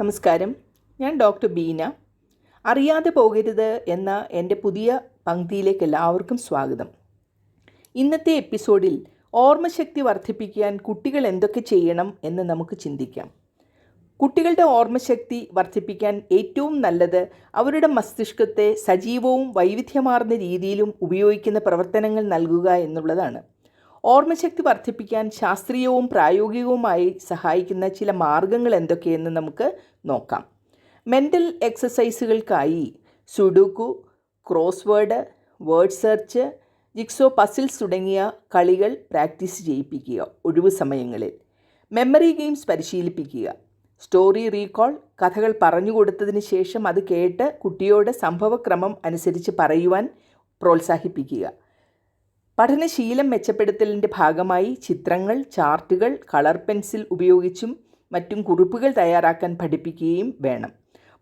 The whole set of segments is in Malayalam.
നമസ്കാരം. ഞാൻ ഡോക്ടർ ബീന. അറിയാതെ പോകരുത് എന്ന എന്റെ പുതിയ പങ്ക്തിയിലേക്ക് എല്ലാവർക്കും സ്വാഗതം. ഇന്നത്തെ എപ്പിസോഡിൽ ഓർമ്മശക്തി വർദ്ധിപ്പിക്കാൻ കുട്ടികൾ എന്തൊക്കെ ചെയ്യണം എന്ന് നമുക്ക് ചിന്തിക്കാം. കുട്ടികളുടെ ഓർമ്മശക്തി വർദ്ധിപ്പിക്കാൻ ഏറ്റവും നല്ലത് അവരുടെ മസ്തിഷ്കത്തെ സജീവവും വൈവിധ്യമാർന്ന രീതിയിലും ഉപയോഗിക്കുന്ന പ്രവർത്തനങ്ങൾ നൽകുക എന്നുള്ളതാണ്. ഓർമ്മശക്തി വർദ്ധിപ്പിക്കാൻ ശാസ്ത്രീയവും പ്രായോഗികവുമായി സഹായിക്കുന്ന ചില മാർഗങ്ങൾ എന്തൊക്കെയെന്ന് നമുക്ക് നോക്കാം. Mental എക്സസൈസുകൾക്കായി sudoku crossword word search jigsaw puzzles തുടങ്ങിയ കളികൾ പ്രാക്ടീസ് ചെയ്യിപ്പിക്കുക ഒഴിവു സമയങ്ങളിൽ. മെമ്മറി ഗെയിംസ് പരിശീലിപ്പിക്കുക. സ്റ്റോറി റീകോൾ കഥകൾ പറഞ്ഞു കൊടുത്തതിന് ശേഷം അത് കേട്ട് കുട്ടിയോട് സംഭവക്രമം അനുസരിച്ച് പറയുവാൻ പ്രോത്സാഹിപ്പിക്കുക. പഠനശീലം മെച്ചപ്പെടുത്തലിന്റെ ഭാഗമായി ചിത്രങ്ങൾ ചാർട്ടുകൾ കളർ പെൻസിൽ ഉപയോഗിച്ചും മറ്റും കുറിപ്പുകൾ തയ്യാറാക്കാൻ പഠിപ്പിക്കുകയും വേണം.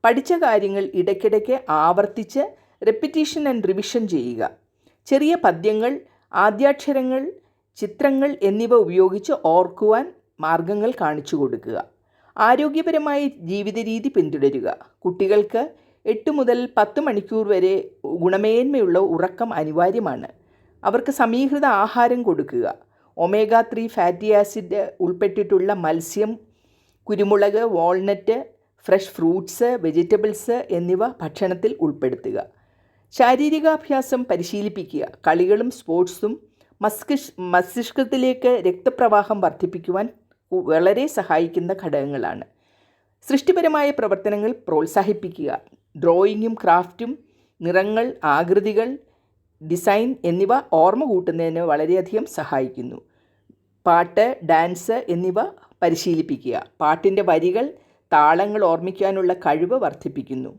പഠിച്ച കാര്യങ്ങൾ ഇടയ്ക്കിടയ്ക്ക് ആവർത്തിച്ച് റെപ്പിറ്റീഷൻ ആൻഡ് റിവിഷൻ ചെയ്യുക. ചെറിയ പദ്യങ്ങൾ ആദ്യാക്ഷരങ്ങൾ ചിത്രങ്ങൾ എന്നിവ ഉപയോഗിച്ച് ഓർക്കുവാൻ മാർഗങ്ങൾ കാണിച്ചു കൊടുക്കുക. ആരോഗ്യപരമായ ജീവിത രീതി പിന്തുടരുക. കുട്ടികൾക്ക് എട്ട് മുതൽ പത്ത് മണിക്കൂർ വരെ ഗുണമേന്മയുള്ള ഉറക്കം അനിവാര്യമാണ്. അവർക്ക് സമീകൃത ആഹാരം കൊടുക്കുക. ഒമേഗ ത്രീ ഫാറ്റി ആസിഡ് ഉൾപ്പെട്ടിട്ടുള്ള മത്സ്യം കുരുമുളക് വാൾനട്ട് ഫ്രഷ് ഫ്രൂട്ട്സ് വെജിറ്റബിൾസ് എന്നിവ ഭക്ഷണത്തിൽ ഉൾപ്പെടുത്തുക. ശാരീരികാഭ്യാസം പരിശീലിപ്പിക്കുക. കളികളും സ്പോർട്സും മസ്തിഷ് മസ്തിഷ്കത്തിലേക്ക് രക്തപ്രവാഹം വർദ്ധിപ്പിക്കുവാൻ വളരെ സഹായിക്കുന്ന ഘടകങ്ങളാണ്. സൃഷ്ടിപരമായ പ്രവർത്തനങ്ങൾ പ്രോത്സാഹിപ്പിക്കുക. ഡ്രോയിങ്ങും ക്രാഫ്റ്റും നിറങ്ങൾ ആകൃതികൾ ഡിസൈൻ എന്നിവ ഓർമ്മ കൂട്ടുന്നതിന് വളരെയധികം സഹായിക്കുന്നു. പാട്ട് ഡാൻസ് എന്നിവ പരിശീലിപ്പിക്കുക. പാട്ടിന്റെ വരികൾ താളങ്ങൾ ഓർമ്മിക്കാനുള്ള കഴിവ് വർദ്ധിപ്പിക്കുന്നു.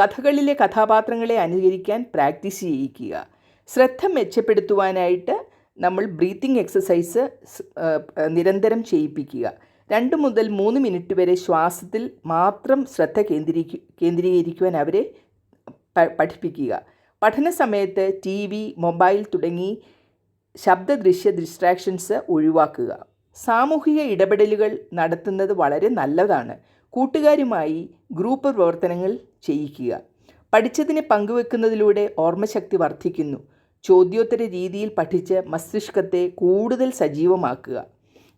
കഥകളിലെ കഥാപാത്രങ്ങളെ അനുകരിക്കാൻ പ്രാക്ടീസ് ചെയ്യിക്കുക. ശ്രദ്ധ മെച്ചപ്പെടുത്തുവാനായിട്ട് നമ്മൾ ബ്രീത്തിങ് എക്സസൈസ് നിരന്തരം ചെയ്യിപ്പിക്കുക. രണ്ട് മുതൽ മൂന്ന് മിനിറ്റ് വരെ ശ്വാസത്തിൽ മാത്രം ശ്രദ്ധ കേന്ദ്രീകി കേന്ദ്രീകരിക്കുവാൻ അവരെ പഠിപ്പിക്കുക. പഠന സമയത്ത് ടി വി മൊബൈൽ തുടങ്ങി ശബ്ദദൃശ്യ ഡിസ്ട്രാക്ഷൻസ് ഒഴിവാക്കുക. സാമൂഹിക ഇടപെടലുകൾ നടത്തുന്നത് വളരെ നല്ലതാണ്. കൂട്ടുകാരുമായി ഗ്രൂപ്പ് പ്രവർത്തനങ്ങൾ ചെയ്യിക്കുക. പഠിച്ചതിനെ പങ്കുവെക്കുന്നതിലൂടെ ഓർമ്മശക്തി വർദ്ധിക്കുന്നു. ചോദ്യോത്തര രീതിയിൽ പഠിച്ച് മസ്തിഷ്കത്തെ കൂടുതൽ സജീവമാക്കുക.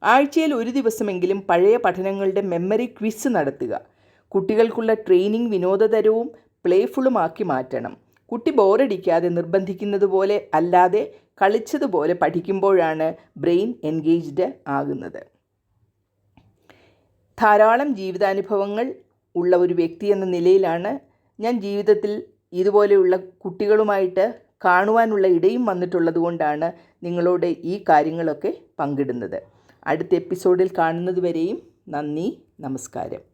ആഴ്ചയിൽ ഒരു ദിവസമെങ്കിലും പഴയ പഠനങ്ങളുടെ മെമ്മറി ക്വിസ് നടത്തുക. കുട്ടികൾക്കുള്ള ട്രെയിനിങ് വിനോദതരവും പ്ലേഫുളുമാക്കി മാറ്റണം. കുട്ടി ബോറടിക്കാതെ നിർബന്ധിക്കുന്നത് പോലെ അല്ലാതെ കളിച്ചതുപോലെ പഠിക്കുമ്പോഴാണ് ബ്രെയിൻ എൻഗേജ്ഡ് ആകുന്നത്. ധാരാളം ജീവിതാനുഭവങ്ങൾ ഉള്ള ഒരു വ്യക്തി എന്ന നിലയിലാണ് ഞാൻ ജീവിതത്തിൽ ഇതുപോലെയുള്ള കുട്ടികളുമായിട്ട് കാണുവാനുള്ള ഇടയും വന്നിട്ടുള്ളത് കൊണ്ടാണ് നിങ്ങളോട് ഈ കാര്യങ്ങളൊക്കെ പങ്കിടുന്നത്. അടുത്ത എപ്പിസോഡിൽ കാണുന്നതുവരെയും നന്ദി നമസ്കാരം.